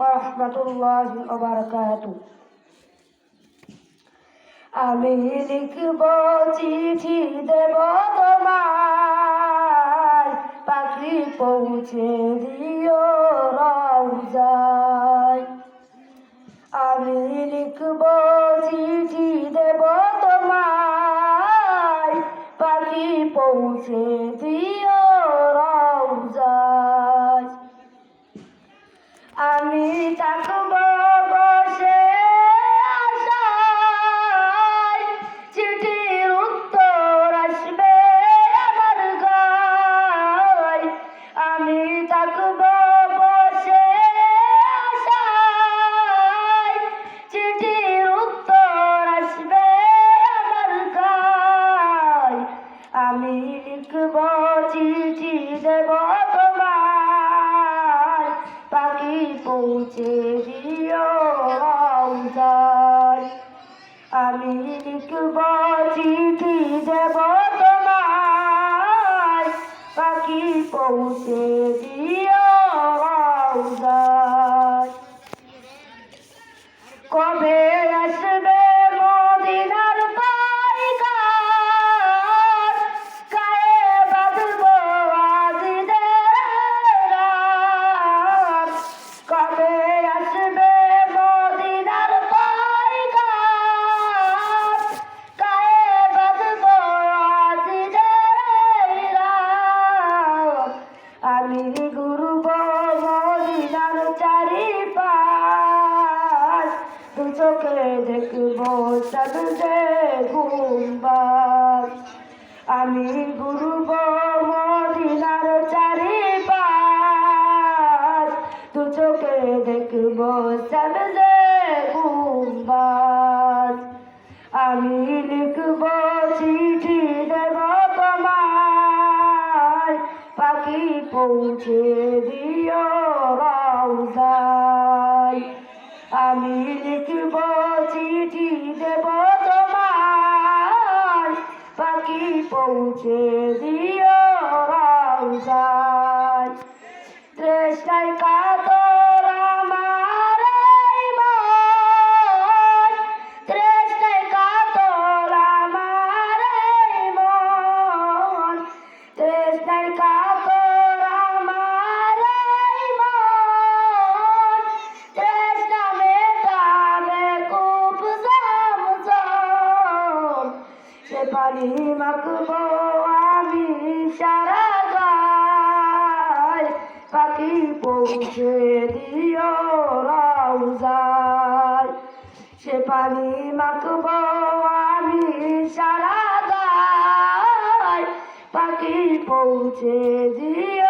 রহমতুল্লাহ বারাকাতু। আমি লিখব চিঠি দেব তোমায়, পাখি পৌঁছে দিও রওজায় আমি লিখব চিঠি দেব তোমায়, পাখি পৌঁছে দেব তোমায়। পাখি পৌঁছে দিও আমি লিখব চিঠি দেব তোমায়। পাখি পৌঁছে দিও কবে চোখে দেখব চাঁদে গুম্বাস আমি ঘুরব মদিনার চারিপাশ। দু চোখে দেখব চাঁদে গুম্বাস আমি লিখব চিঠি দেব তোমায়। পাখি পৌঁছে দিও রওজায়। আমি লিখব চিঠি দেব তোমার পাখি পৌঁছে দিও রওজায় তৃষ্ণায় কাতর সে পানি আমি সারা গায়। পাখি পৌঁছে দিও রওজায়। সে পানি মাখবো আমি সারা গায়। পাখি পৌঁছে দিও